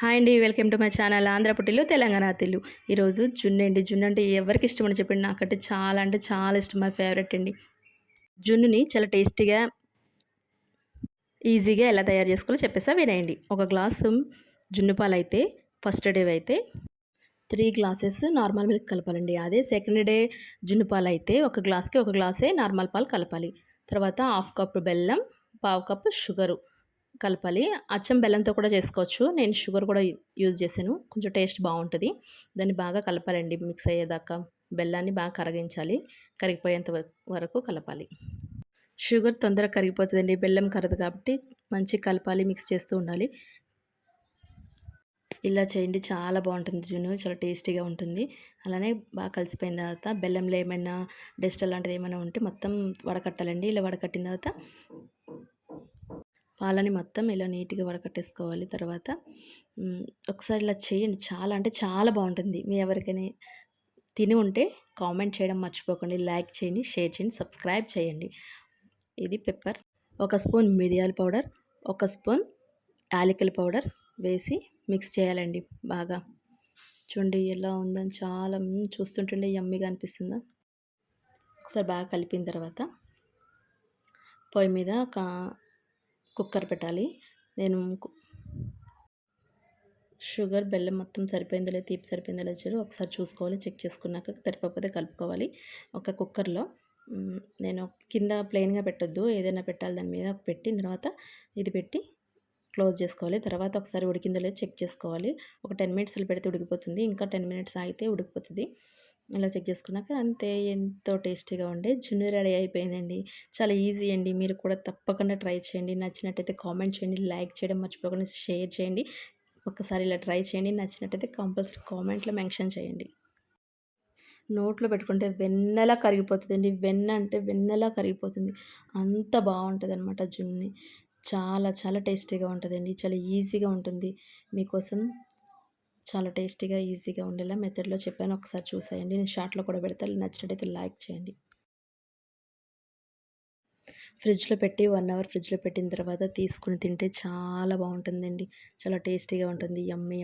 Hi అండి welcome to my channel Andhra Telangana Tillu. ఈరోజు జున్ను అండి. జున్ను అంటే ఎవరికి ఇష్టం అని చెప్పండి. నాకంటే చాలా అంటే చాలా ఇష్టం మై ఫేవరెట్ అండి. జున్నుని చాలా టేస్టీగా ఈజీగా ఎలా తయారు చేసుకోవాలో చెప్పేసా వినేయండి. ఒక గ్లాసు జున్ను పాలు అయితే ఫస్ట్ డే అయితే త్రీ గ్లాసెస్ నార్మల్ మిల్క్ కలపాలండి. అదే సెకండ్ డే జున్ను పాలు అయితే ఒక గ్లాస్కి ఒక గ్లాసే నార్మల్ పాలు కలపాలి. తర్వాత హాఫ్ కప్ బెల్లం పావు కప్ షుగరు. కలపాలి. అచ్చం బెల్లంతో కూడా చేసుకోవచ్చు. నేను షుగర్ కూడా యూజ్ చేశాను. కొంచెం టేస్ట్ బాగుంటుంది. దాన్ని బాగా కలపాలండి. మిక్స్ అయ్యేదాకా బెల్లాన్ని బాగా కరిగించాలి. కరిగిపోయేంత వరకు కలపాలి. షుగర్ తొందరగా కరిగిపోతుందండి. బెల్లం కరదు కాబట్టి మంచి కలపాలి మిక్స్ చేస్తూ ఉండాలి. ఇలా చేయండి. చాలా బాగుంటుంది జున్ను. చాలా టేస్టీగా ఉంటుంది. అలానే బాగా కలిసిపోయిన తర్వాత బెల్లంలో ఏమైనా డస్ట్ అలాంటిది ఏమైనా ఉంటే మొత్తం వడకట్టాలండి. ఇలా వడకట్టిన తర్వాత పాలని మొత్తం ఇలా నీట్గా వడకట్టేసుకోవాలి. తర్వాత ఒకసారి ఇలా చేయండి. చాలా అంటే చాలా బాగుంటుంది. మీ ఎవరికైనా తిని ఉంటే కామెంట్ చేయడం మర్చిపోకండి. లైక్ చేయండి షేర్ చేయండి సబ్స్క్రైబ్ చేయండి. ఇది పెప్పర్. ఒక స్పూన్ మిరియాల పౌడర్ ఒక స్పూన్ యాలకుల పౌడర్ వేసి మిక్స్ చేయాలండి బాగా. చూడండి ఎలా ఉందని చాలా చూస్తుంటుండే యమ్మీగా అనిపిస్తుందా? ఒకసారి బాగా కలిపిన తర్వాత పొయ్యి మీద ఒక కుక్కర్ పెట్టాలి. నేను షుగర్ బెల్లం మొత్తం సరిపోయిందో లేదు తీపి సరిపోయిందో లేదు ఒకసారి చూసుకోవాలి చెక్ చేసుకున్నాక సరిపోతే కలుపుకోవాలి. ఒక కుక్కర్లో నేను కింద ప్లెయిన్గా పెట్టొద్దు. ఏదైనా పెట్టాలి దాని మీద పెట్టిన తర్వాత ఇది పెట్టి క్లోజ్ చేసుకోవాలి. తర్వాత ఒకసారి ఉడికిందో లేదు చెక్ చేసుకోవాలి. ఒక టెన్ మినిట్స్లో పెడితే ఉడికిపోతుంది. ఇంకా టెన్ మినిట్స్ అయితే ఉడికిపోతుంది. ఇలా చెక్ చేసుకున్నాక అంతే ఎంతో టేస్టీగా ఉండే. జున్ను రెడీ అయిపోయిందండి. చాలా ఈజీ అండి. మీరు కూడా తప్పకుండా ట్రై చేయండి. నచ్చినట్టయితే కామెంట్ చేయండి. లైక్ చేయడం మర్చిపోకుండా షేర్ చేయండి. ఒక్కసారి ఇలా ట్రై చేయండి. నచ్చినట్టయితే కంపల్సరీ కామెంట్లో మెన్షన్ చేయండి. నోట్లో పెట్టుకుంటే వెన్నెలా కరిగిపోతుందండి. వెన్న అంటే వెన్నెలా కరిగిపోతుంది. అంత బాగుంటుంది అనమాట జున్ని. చాలా చాలా టేస్టీగా ఉంటుందండి. చాలా ఈజీగా ఉంటుంది. మీకోసం చాలా టేస్టీగా ఈజీగా ఉండేలా మెథడ్లో చెప్పాను. ఒకసారి చూసేయండి. నేను షార్ట్లో కూడా పెడతాను నచ్చినట్టయితే లైక్ చేయండి. ఫ్రిడ్జ్లో పెట్టి వన్ అవర్ ఫ్రిడ్జ్లో పెట్టిన తర్వాత తీసుకుని తింటే చాలా బాగుంటుందండి. చాలా టేస్టీగా ఉంటుంది. యమ్మీ.